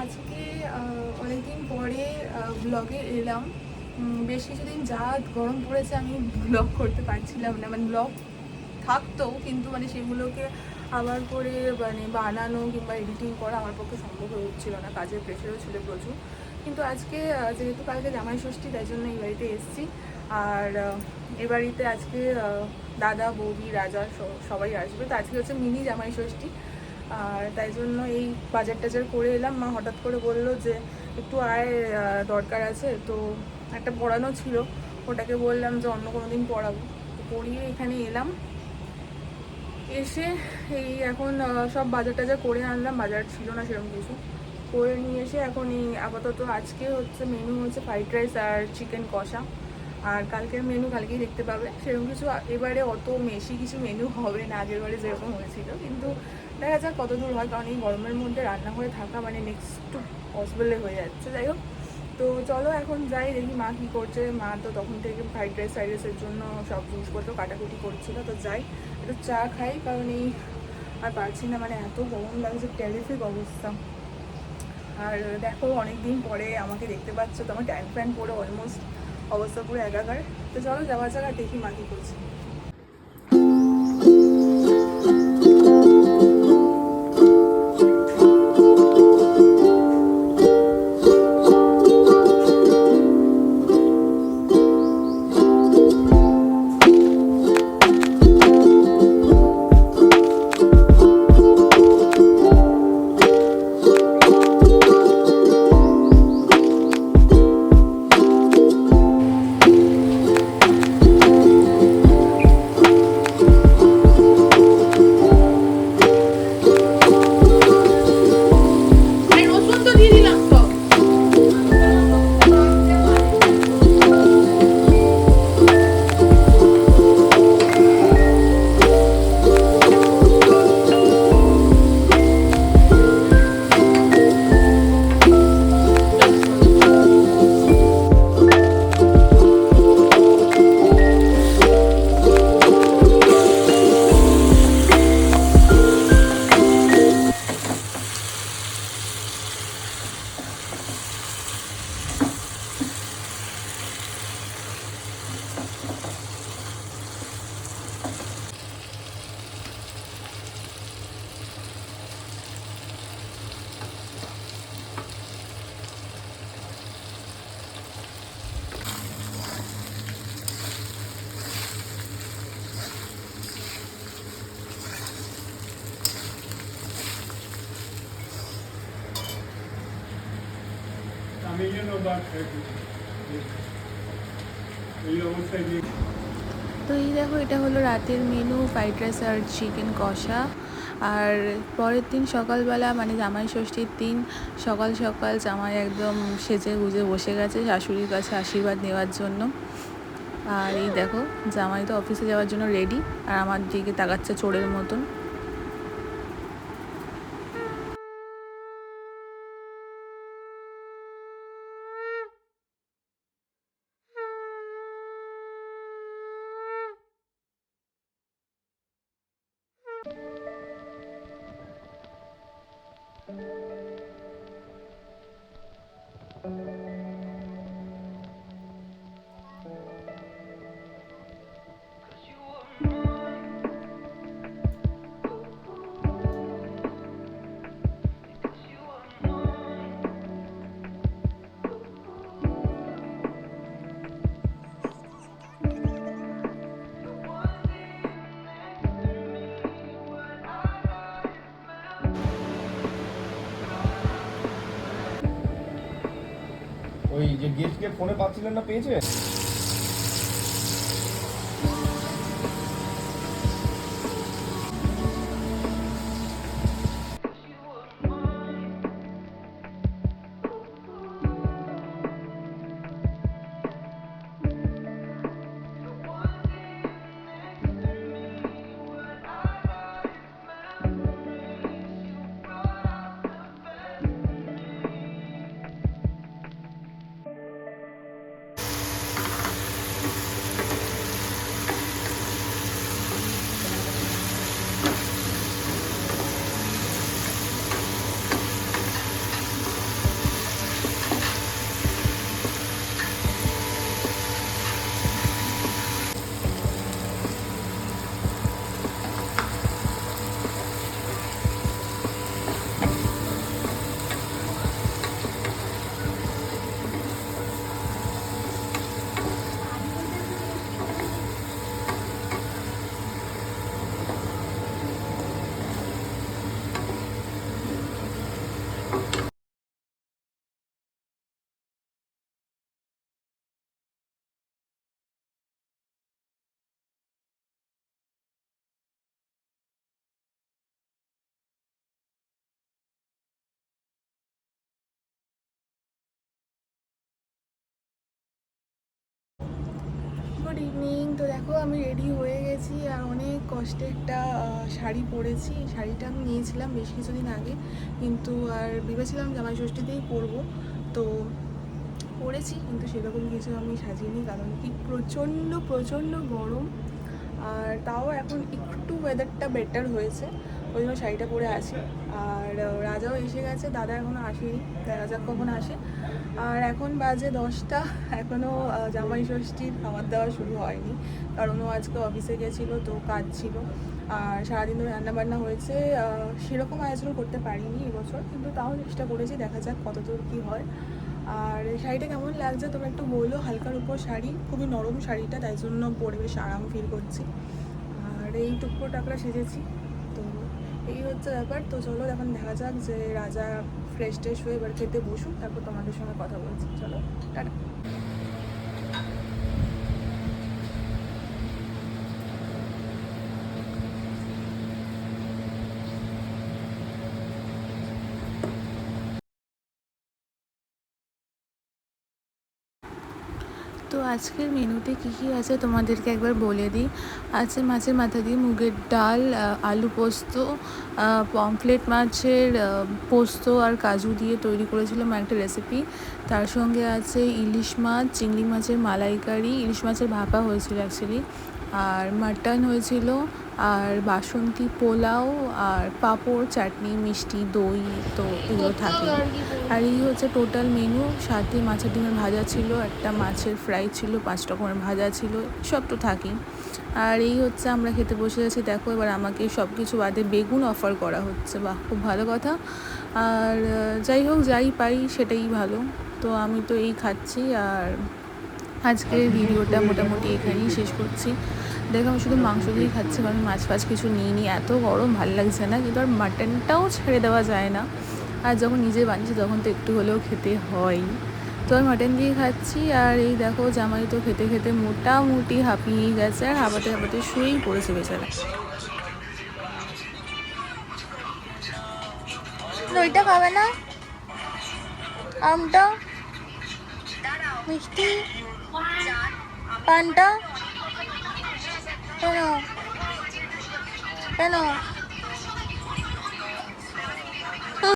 আজকে অনেকদিন পরে ব্লগে এলাম। বেশ কিছুদিন যা গরম পড়েছে আমি ব্লগ করতে পারছিলাম না। মানে ব্লগ থাকতো কিন্তু মানে সেগুলোকে আবার করে মানে বানানো কিংবা এডিটিং করা আমার পক্ষে সম্ভব হয়ে উঠছিল না। কাজের প্রেশারও ছিল প্রচুর। কিন্তু আজকে যেহেতু কালকে জামাই ষষ্ঠী, তাই জন্য এই বাড়িতে এসেছি। আর এ বাড়িতে আজকে দাদা, বৌদি, রাজা সবাই আসবে। তো আজকে হচ্ছে মিনি জামাই ষষ্ঠী। আর তাই জন্য এই বাজার টাজার করে এলাম, মা হঠাৎ করে বলল যে একটু আয় দরকার আছে। তো একটা পড়ানো ছিল, ওটাকে বললাম যে অন্য কোনো দিন পড়াবো। তো পড়িয়ে এখানে এলাম। এসে এই এখন সব বাজার টাজার করে আনলাম, বাজার ছিল না সেরকম কিছু। করে নিয়ে এসে এখন এই আপাতত আজকে হচ্ছে মেনু হচ্ছে ফ্রাইড রাইস আর চিকেন কষা। আর কালকের মেনু কালকেই দেখতে পাবে। সেরকম কিছু, এবারে অত বেশি কিছু মেনু হবে না, আগের বারে যেরকম হয়েছিল। কিন্তু দেখা যাক কত দূর হয়, কারণ এই গরমের মধ্যে রান্না করে থাকা মানে নেক্সট টু পসিবলে হয়ে যাচ্ছে, যাই হোক। তো চলো এখন যাই, দেখি মা কী করছে। মা তো তখন থেকে ফ্রাইড রাইস ফ্রাইড রাইসের জন্য সব জিনিসপত্র কাটাকুটি করছিল, তো যাই, একটু চা খাই, কারণ এই আর পারছি না মানে এত গরম লাগছে টেরিফিক অবস্থা। আর দেখো অনেক দিন পরে আমাকে দেখতে পাচ্ছ, তো আমার ট্যান ফ্যান পরে অলমোস্ট অবস্থা পুরো একাকার। তো চলো যাওয়া যাক আর দেখি মা কী করছে। আমি যেন এই অবস্থায় তো এই দেখো, এটা হলো রাতের মেনু ফ্রাইড রাইস আর চিকেন কষা। আর পরের দিন সকালবেলা মানে জামাই ষষ্ঠীর দিন, সকাল সকাল জামাই একদম সেজে গুজে বসে গেছে শাশুড়ির কাছে আশীর্বাদ নেওয়ার জন্য। আর এই দেখো, জামাই তো অফিসে যাওয়ার জন্য রেডি আর আমার দিকে তাকাচ্ছে চোরের মতন। ওই যে গেস্টকে ফোনে পাচ্ছিলেন না পেয়েছে? গুড ইভিনিং তো দেখো, আমি রেডি হয়ে গেছি আর অনেক কষ্টে একটা শাড়ি পরেছি। শাড়িটা আমি নিয়েছিলাম বেশ কিছুদিন আগে। কিন্তু আর ভেবেছিলাম জামাই ষষ্ঠীতেই পরবো। তো পরেছি, কিন্তু সেরকম কিছু আমি সাজিনি কারণ কি প্রচণ্ড প্রচণ্ড গরম। আর তাও এখন একটু ওয়েদারটা বেটার হয়েছে। ওই জন্য শাড়িটা পরে আছি আর রাজাও এসে গেছে, দাদা এখনও আসেনি যাক কখন আসে? আর এখন বাজে দশটা এখনও জামাই ষষ্ঠীর খাবার দাওয়া শুরু হয়নি, কারণ ও আজকে অফিসে গেছিল, তো কাজ ছিল। আর সারাদিন ধরে রান্নাবান্না হয়েছে সেরকম আয়োজন করতে পারিনি এবছর, কিন্তু তাও চেষ্টা করেছি, দেখা যাক কতদূর কী হয়। আর শাড়িটা কেমন লাগছে তোমরা একটু বলল হালকার উপর শাড়ি, খুবই নরম শাড়িটা, তাই জন্য পরে বেশ আরাম ফিল করছি। আর এই টুকরো টাকরা সেজেছি, তো এই হচ্ছে ব্যাপার। তো চলো এখন দেখা যাক যে রাজা ফ্রেশ ট্রেশ হয়ে এবার খেতে বসুক, তারপর তোমাদের সঙ্গে কথা বলছি। চলো, টাটা। আজকের মেনুতে কী কী আছে তোমাদেরকে একবার বলে দিই। আছে মাছের মাথা দিয়ে মুগের ডাল আলু পোস্ত পমফ্লেট মাছের পোস্ত আর কাজু দিয়ে তৈরি করেছিলাম একটা রেসিপি তার সঙ্গে আছে ইলিশ মাছ, চিংড়ি মাছের মালাইকারি। ইলিশ মাছের ভাপা হয়েছিল অ্যাকচুয়ালি আর মাটন হয়েছিল, আর বাসন্তী পোলাও, আর পাঁপড়, চাটনি, মিষ্টি, দই তো এগুলো থাকে আর এই হচ্ছে টোটাল মেনু সাথে মাছের ডিমের ভাজা ছিল, একটা মাছের ফ্রাই ছিল পাঁচ রকমের ভাজা ছিল, সব তো থাকেই। আর এই হচ্ছে আমরা খেতে বসে আছি, দেখো এবার আমাকে সব কিছু বাদে বেগুন অফার করা হচ্ছে, বাহ, খুব ভালো কথা। আর যাই হোক, যাই পাই সেটাই ভালো। তো আমি তো এই খাচ্ছি, আর আজকের ভিডিওটা মোটামুটি এখানেই শেষ করছি। দেখো, আমি শুধু মাংস দিয়েই খাচ্ছি, কারণ মাছ ফাছ কিছু নিইনি। এত গরম, ভালো লাগছে না। কিন্তু আর মাটনটাও ছেড়ে দেওয়া যায় না। আর যখন নিজে বানিয়েছি, তখন তো একটু হলেও খেতে হয়। তো আমি মাটন দিয়ে খাচ্ছি। আর এই দেখো, জামাই তো খেতে খেতে মোটামুটি হাঁপিয়েই গেছে আর হাঁপাতে হাঁপাতে শুয়েই পড়েছে বেচারা। দইটা খাবে না? আমটা? মিষ্টি? পানটা কেন? কেন?